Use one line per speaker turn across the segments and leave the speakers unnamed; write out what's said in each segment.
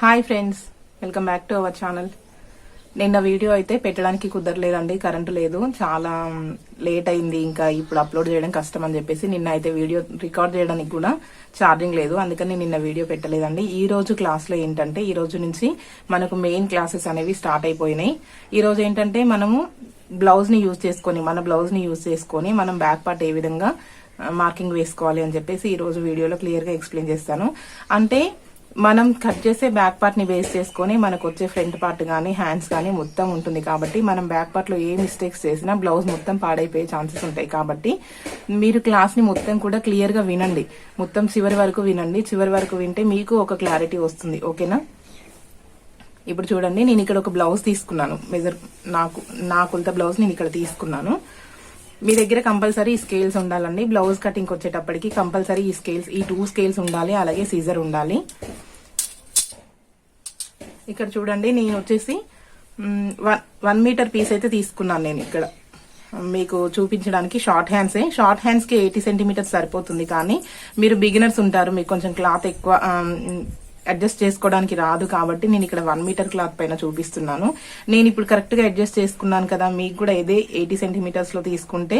Hi friends welcome back to our channel. నిన్న video అయితే పెట్టడానికి కుదరలేదండి కరెంటు లేదు. చాలా లేట్ అయింది ఇంకా ఇప్పుడు అప్లోడ్ చేయడం కష్టం అని చెప్పేసి నిన్న అయితే వీడియో రికార్డ్ చేయడానికి కూడా ఛార్జింగ్ లేదు. అందుకని నిన్న వీడియో పెట్టలేదండి. ఈ రోజు క్లాస్లో ఏంటంటే ఈ రోజు నుంచి మనకు మెయిన్ క్లాసెస్ అనేవి స్టార్ట్ అయిపోయినాయి. ఈ రోజు ఏంటంటే మనము బ్లౌజ్ని యూజ్ చేసుకొని మన బ్లౌజ్ని యూజ్ చేసుకొని మనం బ్యాక్ పార్ట్ ఏ విధంగా మార్కింగ్ వేసుకోవాలి అని చెప్పేసి ఈ రోజు వీడియోలో క్లియర్గా ఎక్స్ప్లెయిన్ చేస్తాను. అంటే మనం కట్ చేసే బ్యాక్ పార్ట్ని బేస్ చేసుకొని మనకు వచ్చే ఫ్రంట్ పార్ట్ గానీ హ్యాండ్స్ గానీ మొత్తం ఉంటుంది కాబట్టి మనం బ్యాక్ పార్ట్లో ఏ మిస్టేక్స్ చేసినా బ్లౌజ్ మొత్తం పాడైపోయే ఛాన్సెస్ ఉంటాయి కాబట్టి మీరు క్లాస్ని మొత్తం కూడా క్లియర్గా వినండి. మొత్తం చివరి వరకు వినండి. చివరి వరకు వింటే మీకు ఒక క్లారిటీ వస్తుంది. ఓకేనా ఇప్పుడు చూడండి నేను ఇక్కడ ఒక బ్లౌజ్ తీసుకున్నాను. మెజర్ నాకు నా కొలత బ్లౌజ్ నేను ఇక్కడ తీసుకున్నాను. మీ దగ్గర కంపల్సరీ ఈ స్కేల్స్ ఉండాలండి బ్లౌజ్ కటింగ్ వచ్చేటప్పటికి కంపల్సరీ ఈ స్కేల్స్ ఈ టూ స్కేల్స్ ఉండాలి అలాగే సీజర్ ఉండాలి. ఇక్కడ చూడండి నేను వచ్చేసి వన్ వన్ మీటర్ పీస్ అయితే తీసుకున్నాను నేను ఇక్కడ. మీకు చూపించడానికి షార్ట్ హ్యాండ్సే. షార్ట్ హ్యాండ్స్కి ఎయిటీ సెంటీమీటర్స్ సరిపోతుంది కానీ మీరు బిగినర్స్ ఉంటారు మీకు కొంచెం క్లాత్ ఎక్కువ అడ్జస్ట్ చేసుకోవడానికి రాదు కాబట్టి నేను ఇక్కడ వన్ మీటర్ క్లాత్ పైన చూపిస్తున్నాను. నేను ఇప్పుడు కరెక్ట్గా అడ్జస్ట్ చేసుకున్నాను కదా మీకు కూడా ఇదే ఎయిటీ సెంటీమీటర్స్లో తీసుకుంటే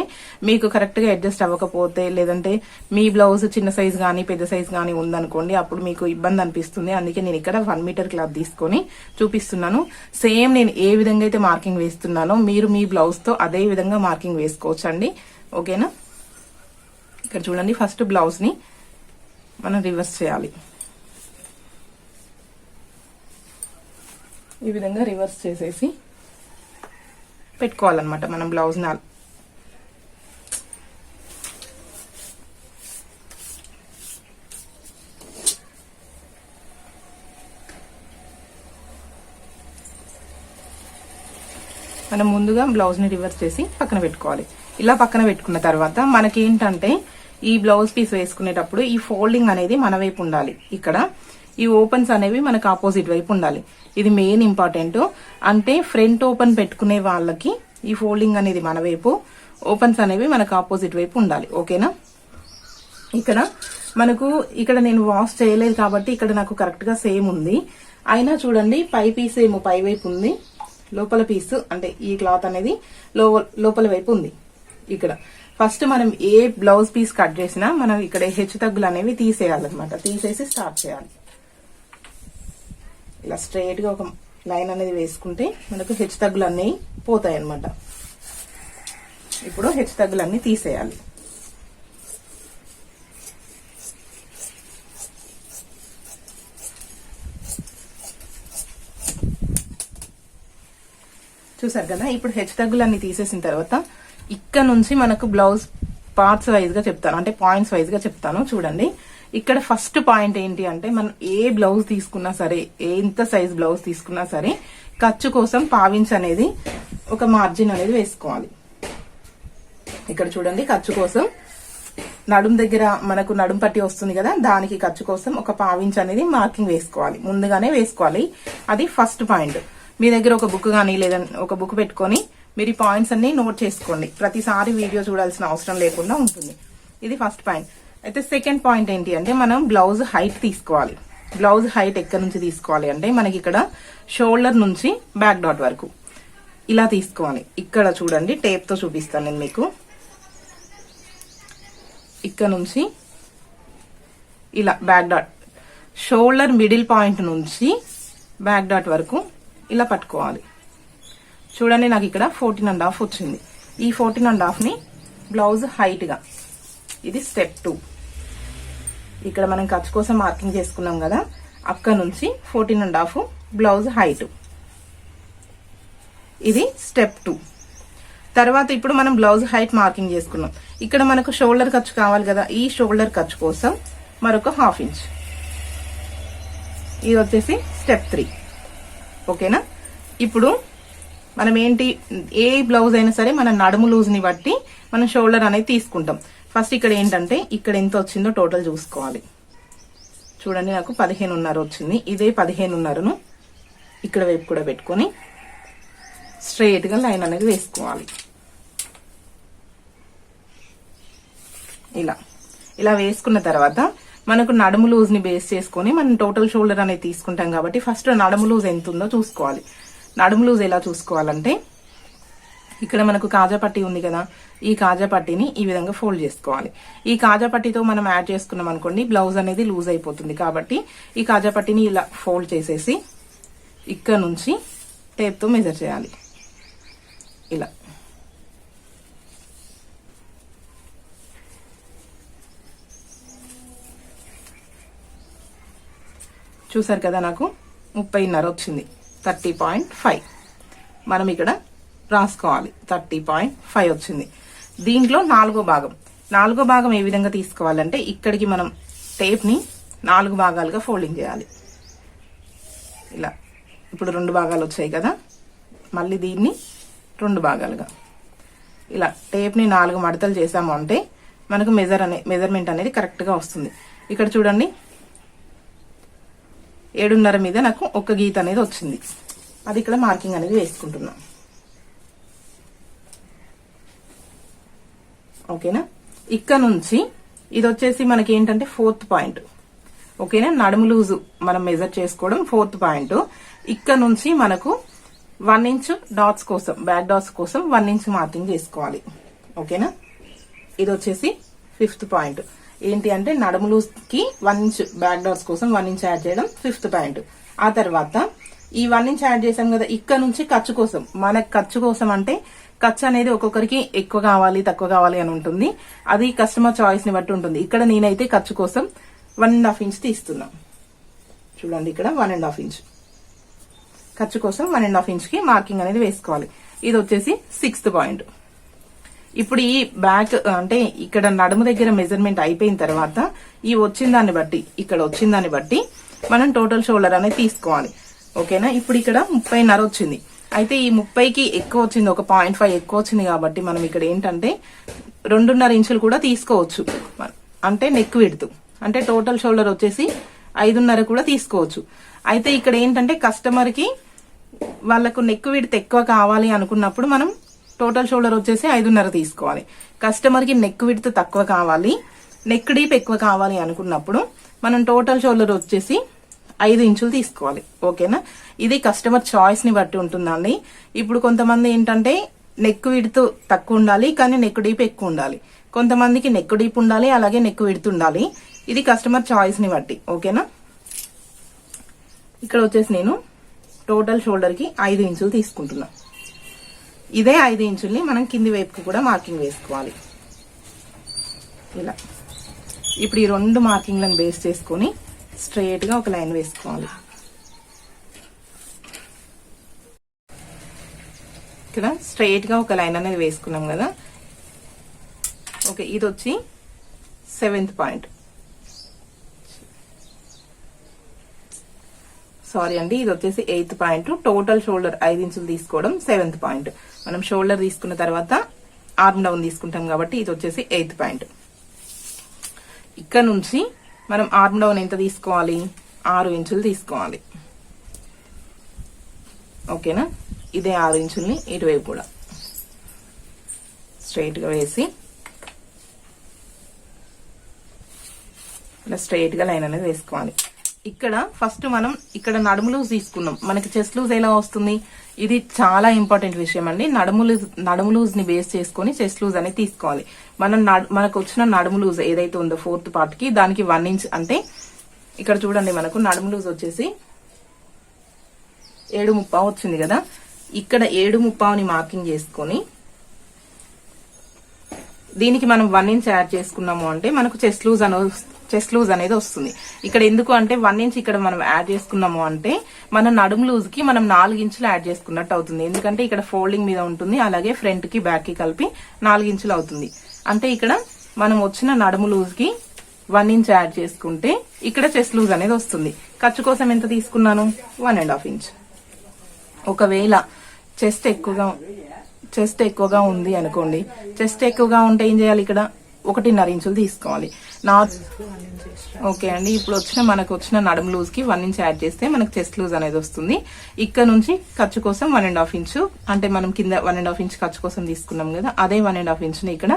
మీకు కరెక్ట్గా అడ్జస్ట్ అవ్వకపోతే లేదంటే మీ బ్లౌజ్ చిన్న సైజ్ గానీ పెద్ద సైజ్ గానీ ఉందనుకోండి అప్పుడు మీకు ఇబ్బంది అనిపిస్తుంది. అందుకే నేను ఇక్కడ వన్ మీటర్ క్లాత్ తీసుకొని చూపిస్తున్నాను. సేమ్ నేను ఏ విధంగా అయితే మార్కింగ్ వేస్తున్నానో మీరు మీ బ్లౌజ్తో అదే విధంగా మార్కింగ్ వేసుకోవచ్చండి. ఓకేనా? ఇక్కడ చూడండి ఫస్ట్ బ్లౌజ్ని మనం రివర్స్ చేయాలి. ఈ విధంగా రివర్స్ చేసేసి పెట్టుకోవాలన్నమాట మనం బ్లౌజ్ నాలుగు మనం ముందుగా బ్లౌజ్ని రివర్స్ చేసి పక్కన పెట్టుకోవాలి. ఇలా పక్కన పెట్టుకున్న తర్వాత మనకి ఏంటంటే ఈ బ్లౌజ్ పీస్ వేసుకునేటప్పుడు ఈ ఫోల్డింగ్ అనేది మన వైపు ఉండాలి. ఇక్కడ ఈ ఓపెన్స్ అనేవి మనకు ఆపోజిట్ వైపు ఉండాలి. ఇది మెయిన్ ఇంపార్టెంట్ అంటే ఫ్రంట్ ఓపెన్ పెట్టుకునే వాళ్ళకి ఈ ఫోల్డింగ్ అనేది మన వైపు ఓపెన్స్ అనేవి మనకు ఆపోజిట్ వైపు ఉండాలి. ఓకేనా ఇక్కడ మనకు ఇక్కడ నేను వాష్ చేయలేదు కాబట్టి ఇక్కడ నాకు కరెక్ట్గా సేమ్ ఉంది. అయినా చూడండి పై పీస్ ఏమో పై వైపు ఉంది. లోపల పీస్ అంటే ఈ క్లాత్ అనేది లో- లోపల వైపు ఉంది. ఇక్కడ. ఫస్ట్ మనం ఏ బ్లౌజ్ పీస్ కట్ చేసినా మనం ఇక్కడ హెచ్చు తగ్గులు అనేవి తీసేయాలన్నమాట. తీసేసి స్టార్ట్ చేయాలి. ఇలా స్ట్రైట్గా ఒక లైన్ అనేది వేసుకుంటే మనకు హెచ్చు తగ్గులు అన్నీ పోతాయి అన్నమాట ఇప్పుడు హెచ్చు తగ్గులు అన్ని తీసేయాలి. చూసారు కదా? ఇప్పుడు హెచ్ తగ్గులన్నీ తీసేసిన తర్వాత ఇక్కడ నుంచి మనకు బ్లౌజ్ పార్ట్స్ వైజ్గా చెప్తాను. అంటే పాయింట్స్ వైజ్గా చెప్తాను. చూడండి. ఇక్కడ ఫస్ట్ పాయింట్ ఏంటి అంటే మనం ఏ బ్లౌజ్ తీసుకున్నా సరే ఎంత సైజ్ బ్లౌజ్ తీసుకున్నా సరే ఖర్చు కోసం పావించ్ అనేది ఒక మార్జిన్ అనేది వేసుకోవాలి. ఇక్కడ చూడండి ఖర్చు కోసం నడుం దగ్గర మనకు నడుం పట్టి వస్తుంది కదా దానికి ఖర్చు కోసం ఒక పావించ్ అనేది మార్కింగ్ వేసుకోవాలి. ముందుగానే వేసుకోవాలి. అది ఫస్ట్ పాయింట్. మీ దగ్గర ఒక బుక్ కానీ లేదా ఒక బుక్ పెట్టుకొని మీరు ఈ పాయింట్స్ అన్ని నోట్ చేసుకోండి. ప్రతిసారి వీడియో చూడాల్సిన అవసరం లేకుండా ఉంటుంది. ఇది ఫస్ట్ పాయింట్. అయితే సెకండ్ పాయింట్ ఏంటి అంటే మనం బ్లౌజ్ హైట్ తీసుకోవాలి. బ్లౌజ్ హైట్ ఎక్కడి నుంచి తీసుకోవాలి అంటే మనకి ఇక్కడ షోల్డర్ నుంచి బ్యాక్ డాట్ వరకు. ఇలా తీసుకోవాలి. ఇక్కడ చూడండి టేప్తో చూపిస్తాను నేను మీకు. ఇక్కడ నుంచి ఇలా back dot shoulder middle point నుంచి బ్యాక్ డాట్ వరకు ఇలా పట్టుకోవాలి. చూడండి నాకు ఇక్కడ ఫోర్టీన్ అండ్ హాఫ్ వచ్చింది. ఈ ఫోర్టీన్ అండ్ హాఫ్ని బ్లౌజ్ హైట్గా ఇది స్టెప్ టూ ఇక్కడ మనం ఖర్చు కోసం మార్కింగ్ చేసుకున్నాం కదా అక్కడ నుంచి fourteen and half blouse height ఇది స్టెప్ టూ తర్వాత ఇప్పుడు మనం బ్లౌజ్ హైట్ మార్కింగ్ చేసుకున్నాం. ఇక్కడ మనకు షోల్డర్ ఖర్చు కావాలి కదా ఈ షోల్డర్ ఖర్చు కోసం మరొక హాఫ్ ఇంచ్ ఇది వచ్చేసి స్టెప్ త్రీ ఓకేనా ఇప్పుడు మనం ఏంటి ఏ బ్లౌజ్ అయినా సరే మన నడుము లూజ్ని బట్టి మనం షోల్డర్ అనేది తీసుకుంటాం. ఫస్ట్ ఇక్కడ ఏంటంటే ఇక్కడ ఎంత వచ్చిందో టోటల్ చూసుకోవాలి. చూడండి నాకు పదిహేనున్నర వచ్చింది. ఇదే పదిహేనున్నరను ఇక్కడ వైపు కూడా పెట్టుకొని స్ట్రైట్గా లైన్ అనేది వేసుకోవాలి. ఇలా. ఇలా వేసుకున్న తర్వాత మనకు నడుము లూజ్ని బేస్ చేసుకొని మనం టోటల్ షోల్డర్ అనేది తీసుకుంటాం కాబట్టి ఫస్ట్ నడుము లూజ్ ఎంత ఉందో చూసుకోవాలి. నడుము లూజ్ ఎలా చూసుకోవాలంటే ఇక్కడ మనకు కాజా పట్టి ఉంది కదా ఈ కాజా పట్టీని ఈ విధంగా ఫోల్డ్ చేసుకోవాలి. ఈ కాజా పట్టీతో మనం యాడ్ చేసుకున్నాం అనుకోండి బ్లౌజ్ అనేది లూజ్ అయిపోతుంది కాబట్టి ఈ కాజా పట్టీని ఇలా ఫోల్డ్ చేసేసి ఇక్కడ నుంచి టేప్తో మెజర్ చేయాలి. ఇలా. చూసారు కదా నాకు ముప్పైన్నర వచ్చింది థర్టీ పాయింట్ ఫైవ్. మనం ఇక్కడ రాసుకోవాలి. థర్టీ పాయింట్ ఫైవ్ వచ్చింది. దీంట్లో నాలుగో భాగం. నాలుగో భాగం ఏ విధంగా తీసుకోవాలంటే ఇక్కడికి మనం టేప్ని నాలుగు భాగాలుగా ఫోల్డింగ్ చేయాలి. ఇలా. ఇప్పుడు రెండు భాగాలు వచ్చాయి కదా. మళ్ళీ దీన్ని రెండు భాగాలుగా. ఇలా టేప్ని నాలుగు మడతలు చేసాము అంటే మనకు మెజర్ అనే మెజర్మెంట్ అనేది కరెక్ట్గా వస్తుంది. ఇక్కడ చూడండి. ఏడున్నర మీద నాకు ఒక గీత అనేది వచ్చింది. అది ఇక్కడ మార్కింగ్ అనేది వేసుకుంటున్నాం. ఓకేనా? ఇక్కడ నుంచి ఇది వచ్చేసి మనకి ఏంటంటే ఫోర్త్ పాయింట్. ఓకేనా? నడుము లూజు మనం మెజర్ చేసుకోవడం ఫోర్త్ పాయింట్. ఇక్కడ నుంచి మనకు వన్ ఇంచ్ డాట్స్ కోసం బ్యాక్ డాట్స్ కోసం వన్ ఇంచ్ మార్కింగ్ చేసుకోవాలి. ఓకేనా? ఇది వచ్చేసి ఫిఫ్త్ పాయింట్. ఏంటి అంటే నడుము కి వన్ ఇంచ్ బ్యాక్ డాట్స్ కోసం వన్ ఇంచ్ యాడ్ చేయడం ఫిఫ్త్ పాయింట్. ఆ తర్వాత ఈ వన్ ఇంచ్ యాడ్ చేసాం కదా ఇక్కడ నుంచి ఖర్చు కోసం. మనకు ఖర్చు కోసం అంటే ఖర్చు అనేది ఒక్కొక్కరికి ఎక్కువ కావాలి తక్కువ కావాలి అని ఉంటుంది. అది కస్టమర్ చాయిస్ని బట్టి ఉంటుంది. ఇక్కడ నేనైతే ఖర్చు కోసం వన్ అండ్ హాఫ్ ఇంచ్ తీస్తున్నా చూడండి ఇక్కడ వన్ అండ్ హాఫ్ ఇంచ్ ఖర్చు కోసం వన్ అండ్ హాఫ్ ఇంచ్కి మార్కింగ్ అనేది వేసుకోవాలి. ఇది వచ్చేసి సిక్స్త్ పాయింట్ ఇప్పుడు ఈ బ్యాక్ అంటే ఇక్కడ నడుము దగ్గర మెజర్మెంట్ అయిపోయిన తర్వాత ఈ వచ్చిన దాన్ని బట్టి ఇక్కడ వచ్చిన దాన్ని బట్టి మనం టోటల్ షోల్డర్ అనేది తీసుకోవాలి. ఓకేనా? ఇప్పుడు ఇక్కడ ముప్పైన్నర వచ్చింది. అయితే ఈ ముప్పైకి ఎక్కువ వచ్చింది ఒక పాయింట్ ఫైవ్ ఎక్కువ వచ్చింది కాబట్టి మనం ఇక్కడ ఏంటంటే రెండున్నర ఇంచులు కూడా తీసుకోవచ్చు. అంటే నెక్ విడుతు అంటే టోటల్ షోల్డర్ వచ్చేసి ఐదున్నర కూడా తీసుకోవచ్చు. అయితే ఇక్కడ ఏంటంటే కస్టమర్కి వాళ్ళకు నెక్ విడత ఎక్కువ కావాలి అనుకున్నప్పుడు మనం టోటల్ షోల్డర్ వచ్చేసి ఐదున్నర తీసుకోవాలి. కస్టమర్కి నెక్ విడత తక్కువ కావాలి నెక్ డీప్ ఎక్కువ కావాలి అనుకున్నప్పుడు మనం టోటల్ షోల్డర్ వచ్చేసి ఐదు ఇంచులు తీసుకోవాలి ఓకేనా? ఇది కస్టమర్ చాయిస్ని బట్టి ఉంటుందండి. ఇప్పుడు కొంతమంది ఏంటంటే నెక్ విడుతు తక్కువ ఉండాలి కానీ నెక్ డీప్ ఎక్కువ ఉండాలి. కొంతమందికి నెక్ డీప్ ఉండాలి అలాగే నెక్ విడుతు ఉండాలి. ఇది కస్టమర్ చాయిస్ని బట్టి ఓకేనా? ఇక్కడ వచ్చేసి నేను టోటల్ షోల్డర్కి ఐదు ఇంచులు తీసుకుంటున్నా. ఇదే ఐదు ఇంచుల్ని మనం కింది వైపుకి కూడా మార్కింగ్ వేసుకోవాలి. ఇలా. ఇప్పుడు ఈ రెండు మార్కింగ్లను బేస్ చేసుకొని స్ట్రైట్గా ఒక లైన్ వేసుకోవాలి. ఇక్కడ స్ట్రైట్గా ఒక లైన్ అనేది వేసుకున్నాం కదా? ఓకే ఇది వచ్చి సెవెంత్ పాయింట్. సారీ అండి ఇది వచ్చేసి ఎయిత్ పాయింట్. టోటల్ షోల్డర్ ఐదు ఇంచులు తీసుకోవడం సెవెంత్ పాయింట్. మనం షోల్డర్ తీసుకున్న తర్వాత ఆర్మ్ డౌన్ తీసుకుంటాం కాబట్టి ఇది వచ్చేసి ఎయిత్ పాయింట్. ఇక్కడ నుంచి మనం ఆర్మ్ డౌన్ ఎంత తీసుకోవాలి? ఆరు ఇంచులు తీసుకోవాలి. ఓకేనా? ఇదే ఆరు ఇంచుల్ని ఇటువైపు కూడా. స్ట్రైట్గా వేసి ఇలా స్ట్రైట్గా లైన్ అనేది వేసుకోవాలి. ఇక్కడ ఫస్ట్ మనం ఇక్కడ నడుము లూజ్ తీసుకున్నాం. మనకి చెస్ట్ లూజ్ ఎలా వస్తుంది? ఇది చాలా ఇంపార్టెంట్ విషయం అండి. నడుము లూజ్ నడుము లూజ్ని బేస్ చేసుకుని చెస్ట్ లూజ్ అనేది తీసుకోవాలి. మనం నడు- మనకు వచ్చిన నడుము లూజ్ ఏదైతే ఉందో ఫోర్త్ పార్ట్కి దానికి వన్ ఇంచ్ అంటే ఇక్కడ చూడండి మనకు నడుము లూజ్ వచ్చేసి ఏడు ముప్పావు వచ్చింది కదా. ఇక్కడ ఏడు ముప్పావుని మార్కింగ్ చేసుకొని దీనికి మనం వన్ ఇంచ్ యాడ్ చేసుకున్నాము అంటే మనకు చెస్ట్ లూజ్ అని చెస్ట్ లూజ్ అనేది వస్తుంది. ఇక్కడ ఎందుకు అంటే వన్ ఇంచ్ ఇక్కడ మనం యాడ్ చేసుకున్నాము అంటే మన నడుము లూజ్కి మనం నాలుగు ఇంచులు యాడ్ చేసుకున్నట్టు అవుతుంది. ఎందుకంటే ఇక్కడ ఫోల్డింగ్ మీద ఉంటుంది. అలాగే ఫ్రంట్కి బ్యాక్కి కలిపి నాలుగు ఇంచులు అవుతుంది. అంటే ఇక్కడ మనం వచ్చిన నడుము లూజ్కి వన్ ఇంచ్ యాడ్ చేసుకుంటే ఇక్కడ చెస్ట్ లూజ్ అనేది వస్తుంది. ఖర్చు కోసం ఎంత తీసుకున్నాను? One and half inch. ఒకవేళ చెస్ట్ ఎక్కువగా చెస్ట్ ఎక్కువగా ఉంది అనుకోండి. చెస్ట్ ఎక్కువగా ఉంటే ఏం చేయాలి ఇక్కడ? ఒకటిన్నర ఇంచులు తీసుకోవాలి. నార్త్ ఓకే అండి ఇప్పుడు వచ్చిన మనకు వచ్చిన నడుము లూజ్కి వన్ ఇంచ్ యాడ్ చేస్తే మనకు చెస్ట్ లూజ్ అనేది వస్తుంది. ఇక్కడ నుంచి ఖర్చు కోసం వన్ అండ్ హాఫ్ ఇంచు అంటే మనం కింద వన్ అండ్ హాఫ్ ఇంచ్ ఖర్చు కోసం తీసుకున్నాం కదా అదే వన్ అండ్ హాఫ్ ఇంచ్ని ఇక్కడ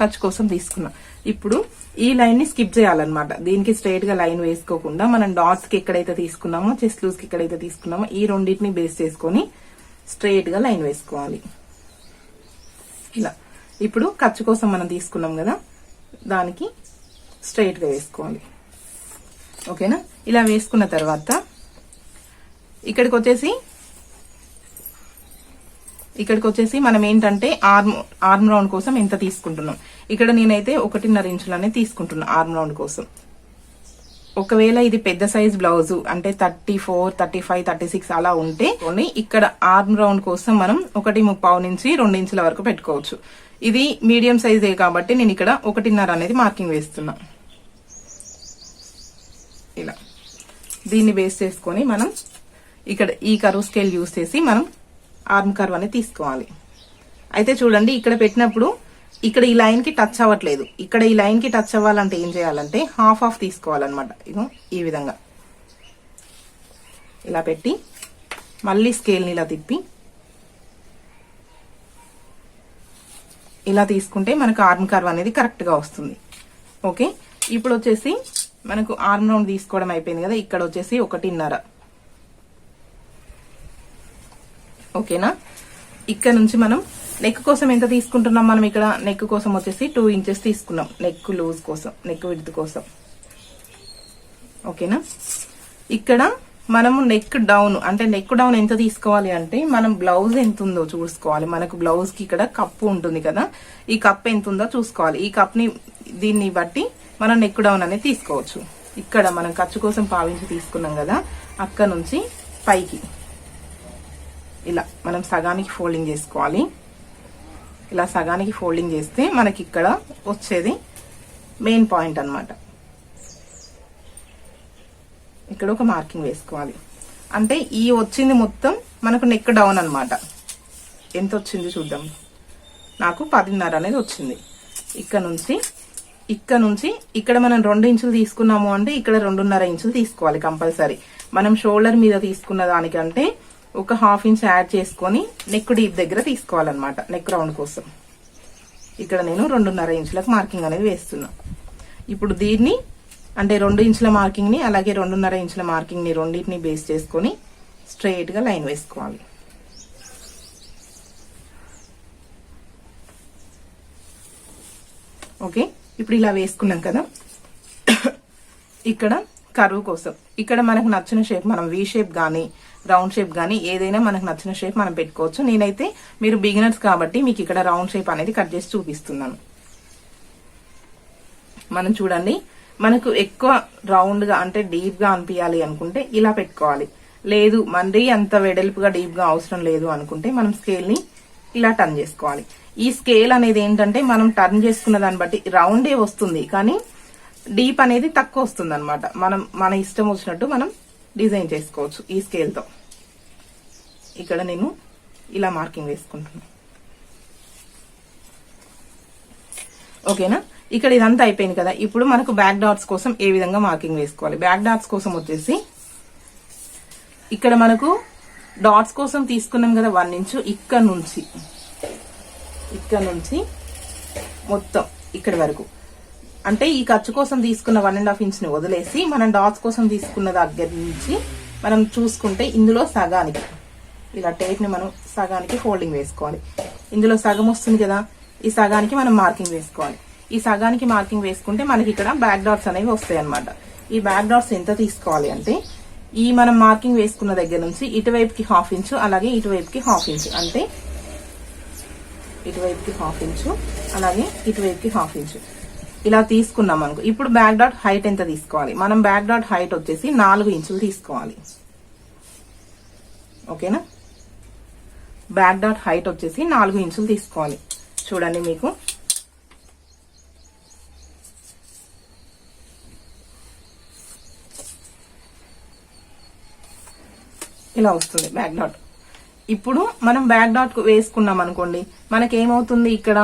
ఖర్చు కోసం తీసుకున్నాం. ఇప్పుడు ఈ లైన్ని స్కిప్ చేయాలన్నమాట. దీనికి స్ట్రైట్గా లైన్ వేసుకోకుండా మనం డాట్స్కి ఎక్కడైతే తీసుకున్నామో చెస్ట్ లూజ్కి ఎక్కడైతే తీసుకున్నామో ఈ రెండింటిని బేస్ చేసుకొని స్ట్రైట్గా లైన్ వేసుకోవాలి. ఇలా. ఇప్పుడు ఖర్చు కోసం మనం తీసుకున్నాం కదా దానికి స్ట్రైట్గా వేసుకోవాలి. ఓకేనా? ఇలా వేసుకున్న తర్వాత ఇక్కడికి వచ్చేసి ఇక్కడికి వచ్చేసి మనం ఏంటంటే ఆర్మ్ ఆర్మ్ రౌండ్ కోసం ఎంత తీసుకుంటున్నాం? ఇక్కడ నేనైతే ఒకటిన్నర ఇంచులనే తీసుకుంటున్నా ఆర్మ్ రౌండ్ కోసం. ఒకవేళ ఇది పెద్ద సైజ్ బ్లౌజ్ అంటే thirty four thirty five thirty six అలా ఉంటే ఓన్లీ ఇక్కడ ఆర్మ్ రౌండ్ కోసం మనం ఒకటి ముప్పావు నుంచి రెండు ఇంచుల వరకు పెట్టుకోవచ్చు. ఇది మీడియం సైజే కాబట్టి నేను ఇక్కడ ఒకటిన్నర అనేది మార్కింగ్ వేస్తున్నా. ఇలా. దీన్ని బేస్ చేసుకొని మనం ఇక్కడ ఈ కరువు స్కేల్ యూస్ చేసి మనం ఆర్మ్ కర్వ్ అనేది తీసుకోవాలి. అయితే చూడండి ఇక్కడ పెట్టినప్పుడు ఇక్కడ ఈ లైన్కి టచ్ అవ్వట్లేదు. ఇక్కడ ఈ లైన్కి టచ్ అవ్వాలంటే ఏం చేయాలంటే హాఫ్ ఆఫ్ తీసుకోవాలన్నమాట. ఇగో ఈ విధంగా. ఇలా పెట్టి మళ్ళీ స్కేల్ని ఇలా తిప్పి ఇలా తీసుకుంటే మనకు ఆర్మ్ కర్వ్ అనేది కరెక్ట్గా వస్తుంది. ఓకే ఇప్పుడు వచ్చేసి మనకు ఆర్మ్ రౌండ్ తీసుకోవడం అయిపోయింది కదా ఇక్కడ వచ్చేసి ఒకటిన్నర. ఓకేనా ఇక్కడ నుంచి మనం నెక్ కోసం ఎంత తీసుకుంటున్నాం మనం ఇక్కడ? నెక్ కోసం వచ్చేసి టూ ఇంచెస్ తీసుకున్నాం. నెక్ లూజ్ కోసం నెక్ విడ్త్ కోసం. ఓకేనా ఇక్కడ మనము నెక్ డౌన్ అంటే నెక్ డౌన్ ఎంత తీసుకోవాలి అంటే మనం బ్లౌజ్ ఎంత ఉందో చూసుకోవాలి. మనకు బ్లౌజ్కి ఇక్కడ కప్పు ఉంటుంది కదా. ఈ కప్ ఎంత ఉందో చూసుకోవాలి. ఈ కప్ని దీన్ని బట్టి మనం నెక్ డౌన్ అనేది తీసుకోవచ్చు. ఇక్కడ మనం ఖర్చు కోసం పావించి తీసుకున్నాం కదా. అక్కడ నుంచి పైకి. ఇలా మనం సగానికి ఫోల్డింగ్ చేసుకోవాలి. ఇలా సగానికి ఫోల్డింగ్ చేస్తే మనకి ఇక్కడ వచ్చేది మెయిన్ పాయింట్ అన్నమాట. ఇక్కడ ఒక మార్కింగ్ వేసుకోవాలి. అంటే ఈ వచ్చింది మొత్తం మనకు నెక్ డౌన్ అనమాట ఎంత వచ్చింది చూద్దాం. నాకు పదిన్నర అనేది వచ్చింది. ఇక్కడ నుంచి ఇక్కడ నుంచి ఇక్కడ మనం రెండు ఇంచులు తీసుకున్నాము అంటే ఇక్కడ రెండున్నర ఇంచులు తీసుకోవాలి కంపల్సరీ. మనం షోల్డర్ మీద తీసుకున్న దానికంటే ఒక హాఫ్ ఇంచ్ యాడ్ చేసుకొని నెక్ డీప్ దగ్గర తీసుకోవాలన్నమాట నెక్ రౌండ్ కోసం. ఇక్కడ నేను రెండున్నర ఇంచులకు మార్కింగ్ అనేది వేస్తున్నా. ఇప్పుడు దీన్ని అంటే రెండు ఇంచుల మార్కింగ్ని అలాగే రెండున్నర ఇంచుల మార్కింగ్ని రెండింటిని బేస్ చేసుకొని స్ట్రైట్గా లైన్ వేసుకోవాలి. ఓకే? ఇప్పుడు ఇలా వేసుకున్నాం కదా? ఇక్కడ కరువు కోసం. ఇక్కడ మనకు నచ్చిన షేప్ మనం వి షేప్ కానీ రౌండ్ షేప్ కానీ ఏదైనా మనకు నచ్చిన షేప్ మనం పెట్టుకోవచ్చు. నేనైతే మీరు బిగినర్స్ కాబట్టి మీకు ఇక్కడ రౌండ్ షేప్ అనేది కట్ చేసి చూపిస్తున్నాను. మనం చూడండి. మనకు ఎక్కువ రౌండ్గా అంటే డీప్గా అనిపించాలి అనుకుంటే ఇలా పెట్టుకోవాలి. లేదు మరీ అంత వెడల్పుగా డీప్గా అవసరం లేదు అనుకుంటే మనం స్కేల్ని ఇలా టర్న్ చేసుకోవాలి. ఈ స్కేల్ అనేది ఏంటంటే మనం టర్న్ చేసుకున్న దాన్ని బట్టి రౌండే వస్తుంది కానీ డీప్ అనేది తక్కువ వస్తుంది అనమాట మనం మన ఇష్టం వచ్చినట్టు మనం డిజైన్ చేసుకోవచ్చు ఈ స్కేల్తో ఇక్కడ నేను ఇలా మార్కింగ్ వేసుకుంటున్నాను ఓకేనా ఇక్కడ ఇదంతా అయిపోయింది కదా. ఇప్పుడు మనకు బ్యాక్ డాట్స్ కోసం ఏ విధంగా మార్కింగ్ వేసుకోవాలి? బ్యాక్ డాట్స్ కోసం వచ్చేసి ఇక్కడ మనకు డాట్స్ కోసం తీసుకున్నాం కదా వన్ ఇంచు ఇక్కడ నుంచి ఇక్కడ నుంచి మొత్తం ఇక్కడ వరకు. అంటే ఈ ఖర్చు కోసం తీసుకున్న వన్ అండ్ హాఫ్ ఇంచ్ని వదిలేసి మనం డాట్స్ కోసం తీసుకున్న దగ్గర నుంచి మనం చూసుకుంటే ఇందులో సగానికి ఇలా టేప్ని మనం సగానికి ఫోల్డింగ్ వేసుకోవాలి. ఇందులో సగం వస్తుంది కదా ఈ సగానికి మనం మార్కింగ్ వేసుకోవాలి. ఈ సగానికి మార్కింగ్ వేసుకుంటే మనకి ఇక్కడ బ్యాక్ డాట్స్ అనేవి వస్తాయి అనమాట ఈ బ్యాక్ డాట్స్ ఎంత తీసుకోవాలి అంటే ఈ మనం మార్కింగ్ వేసుకున్న దగ్గర నుంచి ఇటువైపుకి హాఫ్ ఇంచు అలాగే ఇటువైపుకి హాఫ్ ఇంచు. అంటే ఇటువైపుకి హాఫ్ ఇంచు అలాగే ఇటువైపుకి హాఫ్ ఇంచు. ఇలా తీసుకున్నాం అనుకో ఇప్పుడు బ్యాక్ డాట్ హైట్ ఎంత తీసుకోవాలి? మనం బ్యాక్ డాట్ హైట్ వచ్చేసి నాలుగు ఇంచులు తీసుకోవాలి. ఓకేనా? బ్యాక్ డాట్ హైట్ వచ్చేసి నాలుగు ఇంచులు తీసుకోవాలి. చూడండి మీకు. ఇలా వస్తుంది బ్యాక్ డాట్ ఇప్పుడు మనం బ్యాక్ డాట్ వేసుకున్నాం అనుకోండి మనకేమవుతుంది ఇక్కడ?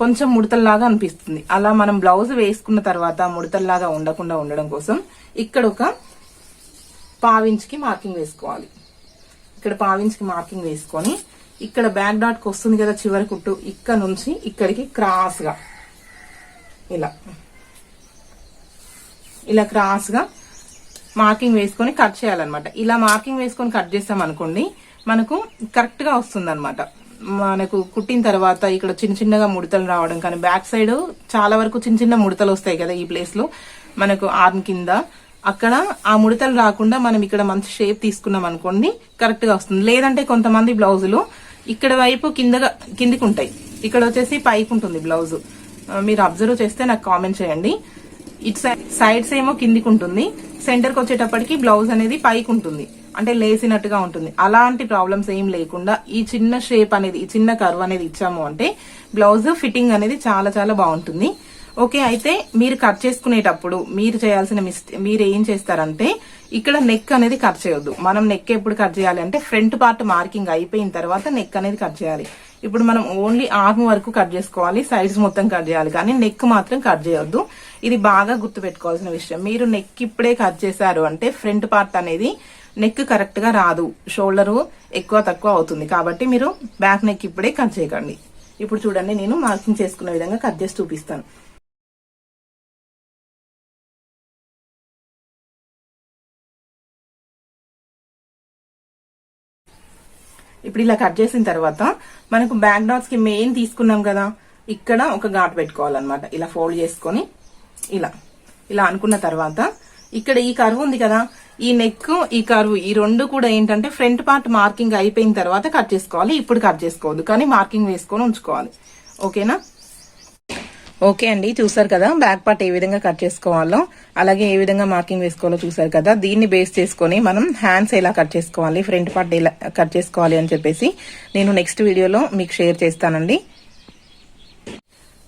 కొంచెం ముడతల్లాగా అనిపిస్తుంది. అలా మనం బ్లౌజ్ వేసుకున్న తర్వాత ముడతల్లాగా ఉండకుండా ఉండడం కోసం ఇక్కడ ఒక పావించ్కి మార్కింగ్ వేసుకోవాలి. ఇక్కడ పావించ్కి మార్కింగ్ వేసుకొని ఇక్కడ బ్యాక్ డాట్కి వస్తుంది కదా చివరి కుట్టు ఇక్కడ నుంచి ఇక్కడికి క్రాస్గా ఇలా. ఇలా క్రాస్గా మార్కింగ్ వేసుకొని కట్ చేయాలన్నమాట. ఇలా మార్కింగ్ వేసుకొని కట్ చేస్తాం అనుకోండి మనకు కరెక్ట్గా వస్తుంది అనమాట మనకు కుట్టిన తర్వాత ఇక్కడ చిన్న చిన్నగా ముడతలు రావడం కానీ బ్యాక్ సైడ్ చాలా వరకు చిన్న చిన్న ముడతలు వస్తాయి కదా ఈ ప్లేస్లో. మనకు ఆర్మ్ కింద. అక్కడ ఆ ముడతలు రాకుండా మనం ఇక్కడ మంచి షేప్ తీసుకున్నాం అనుకోండి కరెక్ట్గా వస్తుంది. లేదంటే కొంతమంది బ్లౌజులు ఇక్కడ వైపు కిందగా కిందికి ఉంటాయి. ఇక్కడ వచ్చేసి పైకి ఉంటుంది బ్లౌజ్. మీరు అబ్జర్వ్ చేస్తే నాకు కామెంట్ చేయండి. ఇటు సైడ్స్ ఏమో కిందికి ఉంటుంది. సెంటర్కి వచ్చేటప్పటికి బ్లౌజ్ అనేది పైకి ఉంటుంది. అంటే లేసినట్టుగా ఉంటుంది. అలాంటి ప్రాబ్లమ్స్ ఏం లేకుండా ఈ చిన్న షేప్ అనేది ఈ చిన్న కర్వ్ అనేది ఇచ్చాము అంటే బ్లౌజ్ ఫిట్టింగ్ అనేది చాలా చాలా బాగుంటుంది. ఓకే అయితే మీరు కట్ చేసుకునేటప్పుడు మీరు చేయాల్సిన మిస్టేక్ మీరు ఏం చేస్తారంటే ఇక్కడ నెక్ అనేది కట్ చేయొద్దు. మనం నెక్ ఎప్పుడు కట్ చేయాలి అంటే ఫ్రంట్ పార్ట్ మార్కింగ్ అయిపోయిన తర్వాత నెక్ అనేది కట్ చేయాలి. ఇప్పుడు మనం ఓన్లీ ఆర్మ్ వరకు కట్ చేసుకోవాలి సైడ్స్ మొత్తం కట్ చేయాలి. కానీ నెక్ మాత్రం కట్ చేయొద్దు. ఇది బాగా గుర్తు పెట్టుకోవాల్సిన విషయం. మీరు నెక్ ఇప్పుడే కట్ చేశారు అంటే ఫ్రంట్ పార్ట్ అనేది నెక్ కరెక్ట్గా రాదు. షోల్డర్ ఎక్కువ తక్కువ అవుతుంది. కాబట్టి మీరు బ్యాక్ నెక్ ఇప్పుడే కట్ చేయకండి. ఇప్పుడు చూడండి నేను మార్కింగ్ చేసుకున్న విధంగా కట్ చేసి చూపిస్తాను. ఇప్పుడు ఇలా కట్ చేసిన తర్వాత మనకు బ్యాక్ డాట్స్కి మెయిన్ తీసుకున్నాం కదా. ఇక్కడ ఒక ఘాట్ పెట్టుకోవాలన్నమాట. ఇలా ఫోల్డ్ చేసుకొని ఇలా. ఇలా అనుకున్న తర్వాత ఇక్కడ ఈ కర్వ్ ఉంది కదా. ఈ నెక్ ఈ కర్వ్ ఈ రెండు కూడా ఏంటంటే ఫ్రంట్ పార్ట్ మార్కింగ్ అయిపోయిన తర్వాత కట్ చేసుకోవాలి. ఇప్పుడు కట్ చేసుకోవద్దు. కానీ మార్కింగ్ వేసుకొని ఉంచుకోవాలి. ఓకేనా ఓకే అండి. చూసారు కదా బ్యాక్ పార్ట్ ఏ విధంగా కట్ చేసుకోవాలో అలాగే ఏ విధంగా మార్కింగ్ వేసుకోవాలో చూసారు కదా. దీన్ని బేస్ చేసుకొని మనం హ్యాండ్స్ ఎలా కట్ చేసుకోవాలి ఫ్రంట్ పార్ట్ ఎలా కట్ చేసుకోవాలి అని చెప్పేసి నేను నెక్స్ట్ వీడియోలో మీకు షేర్ చేస్తానండి.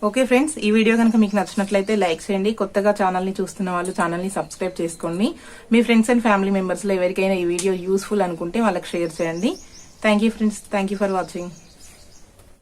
ఓకే ఫ్రెండ్స్ ఈ వీడియో కనుక మీకు నచ్చినట్లయితే లైక్ చేయండి. కొత్తగా ఛానల్ని చూస్తున్న వాళ్ళు ఛానల్ని సబ్స్క్రైబ్ చేసుకోండి. మీ ఫ్రెండ్స్ అండ్ ఫ్యామిలీ మెంబర్స్లో ఎవరికైనా ఈ వీడియో యూస్ఫుల్ అనుకుంటే వాళ్ళకి షేర్ చేయండి. Thank you friends thank you for watching